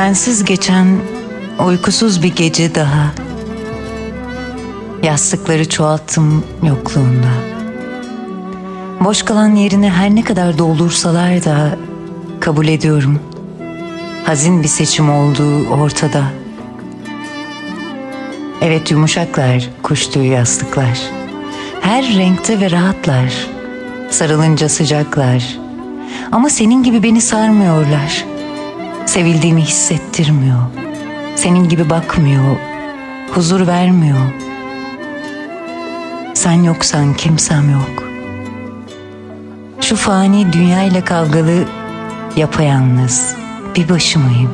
Sensiz geçen uykusuz bir gece daha. Yastıkları çoğalttım yokluğunda. Boş kalan yerini her ne kadar doldursalar da kabul ediyorum. Hazin bir seçim olduğu ortada. Evet yumuşaklar kuş tüyü yastıklar. Her renkte ve rahatlar. Sarılınca sıcaklar. Ama senin gibi beni sarmıyorlar. Sevildiğimi hissettirmiyor. Senin gibi bakmıyor. Huzur vermiyor. Sen yoksan kimsem yok. Şu fani dünyayla kavgalı yapayalnız bir başımayım.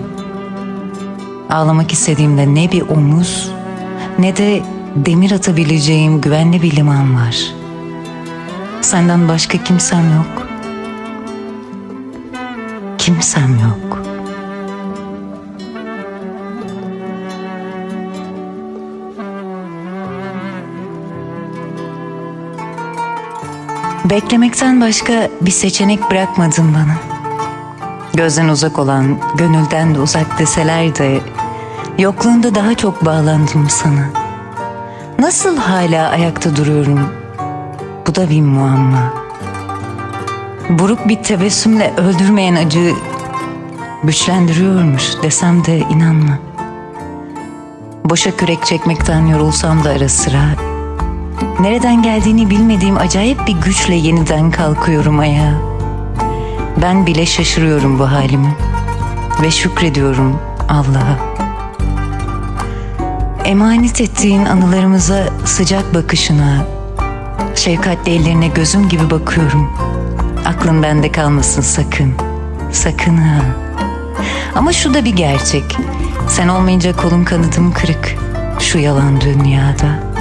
Ağlamak istediğimde ne bir omuz ne de demir atabileceğim güvenli bir liman var. Senden başka kimsem yok. Kimsem yok. Beklemekten başka bir seçenek bırakmadın bana. Gözden uzak olan, gönülden de uzak deseler de yokluğunda daha çok bağlandım sana. Nasıl hala ayakta duruyorum? Bu da bir muamma. Buruk bir tebessümle öldürmeyen acı güçlendiriyormuş desem de inanma. Boşa kürek çekmekten yorulsam da ara sıra Nereden geldiğini bilmediğim acayip bir güçle yeniden kalkıyorum ayağa. Ben bile şaşırıyorum bu halimi ve şükrediyorum Allah'a. Emanet ettiğin anılarımıza sıcak bakışına, şefkatli ellerine gözüm gibi bakıyorum. Aklın bende kalmasın sakın, sakın ha. Ama şu da bir gerçek, sen olmayınca kolum kanadım kırık şu yalan dünyada.''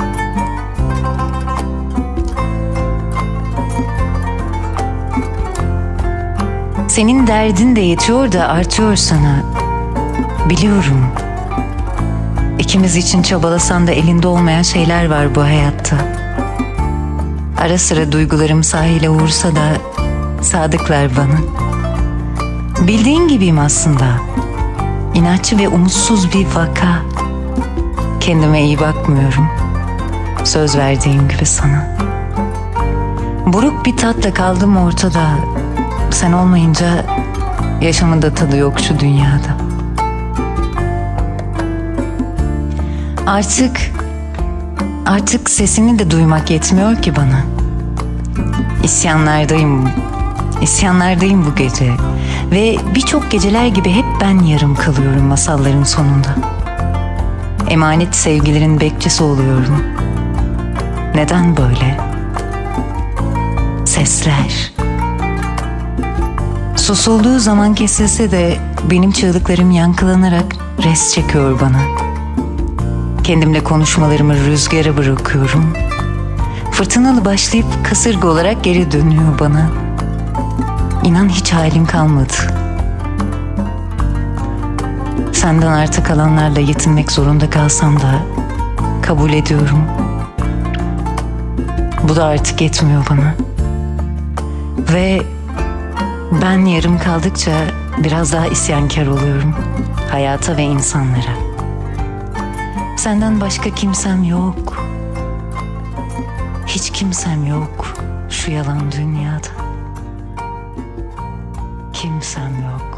Senin derdin de yetiyor da artıyor sana. Biliyorum. İkimiz için çabalasan da elinde olmayan şeyler var bu hayatta. Ara sıra duygularım sahile vursa da sadıklar bana. Bildiğin gibiyim aslında. İnatçı ve umutsuz bir vaka. Kendime iyi bakmıyorum. Söz verdiğim gibi sana. Buruk bir tatla kaldım ortada. Sen olmayınca yaşamın da tadı yok şu dünyada. Artık artık sesini de duymak yetmiyor ki bana. İsyanlardayım. İsyanlardayım bu gece. Ve birçok geceler gibi hep ben yarım kalıyorum masalların sonunda. Emanet sevgilerin bekçisi oluyorum. Neden böyle? Sesler. Susulduğu zaman kesilse de benim çığlıklarım yankılanarak res çekiyor bana. Kendimle konuşmalarımı rüzgara bırakıyorum. Fırtınalı başlayıp kasırga olarak geri dönüyor bana. İnan hiç halim kalmadı. Senden artık kalanlarla yetinmek zorunda kalsam da kabul ediyorum. Bu da artık yetmiyor bana. Ve ben yarım kaldıkça biraz daha isyankar oluyorum hayata ve insanlara. Senden başka kimsem yok. Hiç kimsem yok şu yalan dünyada. Kimsem yok.